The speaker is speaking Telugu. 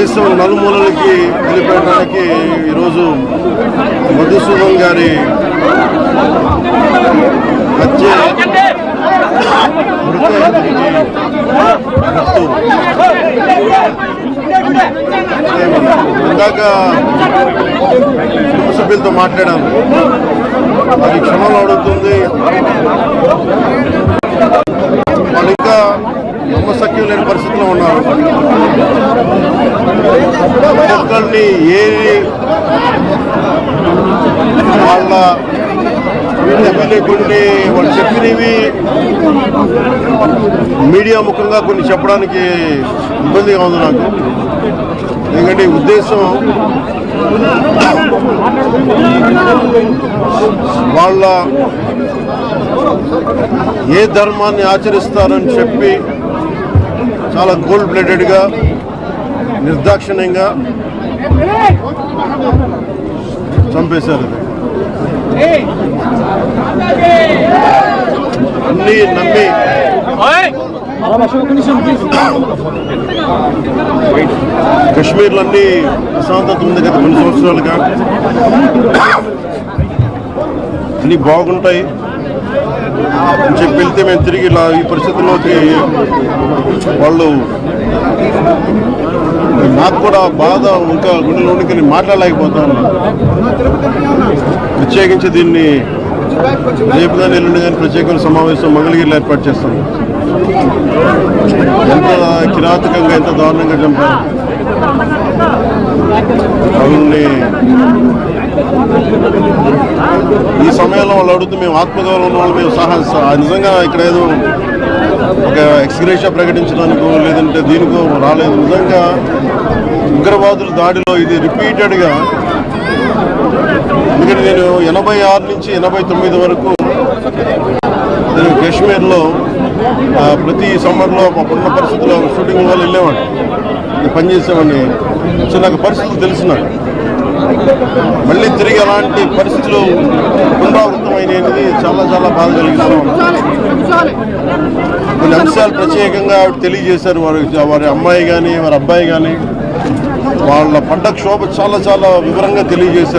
దేశం నలుమూలలకి వెళ్ళిపోయడానికి ఈరోజు మధుసూదన్ గారి హత్య ఇందాక కుటుంబ సభ్యులతో మాట్లాడాను. అది క్షమలు అడుగుతుంది వాళ్ళు ఇంకా నమ్మశక్యం ఉన్నారు. ఒక్కొక్కరిని ఏ వాళ్ళ ఎమ్మెల్యే కొన్ని వాళ్ళు చెప్పినవి మీడియా ముఖంగా కొన్ని చెప్పడానికి ఇబ్బందిగా ఉంది నాకు. ఎందుకంటే ఉద్దేశం వాళ్ళ ఏ ధర్మాన్ని ఆచరిస్తారని చెప్పి చాలా గోల్డ్ బ్లడెడ్గా నిర్దాక్షిణ్యంగా చంపేశారు అన్నీ నమ్మి కశ్మీర్లో అన్ని ప్రశాంతత ఉంది గత కొన్ని సంవత్సరాలుగా. అన్నీ బాగుంటాయి. అని చెప్పి వెళ్తే మేము తిరిగి ఇలా ఈ పరిస్థితుల్లోకి వాళ్ళు నాకు కూడా బాధ ఇంకా గుండెలోనికి నేను మాట్లాడలేకపోతాను. ప్రత్యేకించి దీన్ని రేపు కానీ ఎల్లుండి కానీ ప్రత్యేకమైన సమావేశం మంగళగిరిలో ఏర్పాటు చేస్తాం. ఎంత కిరాతకంగా ఎంత దారుణంగా చంపారు. వాళ్ళని ఈ సమయంలో వాళ్ళు అడుగుతూ మేము ఆత్మగౌరవం ఉన్న వాళ్ళు మేము సహా నిజంగా ఇక్కడ ఏదో ఒక ఎక్స్గ్రేషియా ప్రకటించడానికో లేదంటే దీనికో రాలేదు. నిజంగా ఉగ్రవాదుల దాడిలో ఇది రిపీటెడ్గా ఎందుకంటే నేను ఎనభై ఆరు నుంచి ఎనభై తొమ్మిది వరకు నేను కాశ్మీర్లో ప్రతి సమ్మర్లో ఉన్న పరిస్థితుల్లో షూటింగ్ వల్ల వెళ్ళేవాడిని. పనిచేసేవాడిని. సో నాకు పరిస్థితులు తెలుసు నాకు మళ్ళీ తిరిగి అలాంటి పరిస్థితులు పునరావృతమైనది చాలా చాలా బాధ కలిగిస్తాం కొన్ని అంశాలు ప్రత్యేకంగా ఆవిడ తెలియజేశారు. వారి వారి అమ్మాయి కానీ వారి అబ్బాయి కానీ వాళ్ళ పడ్డ క్షోభ చాలా చాలా వివరంగా తెలియజేశారు.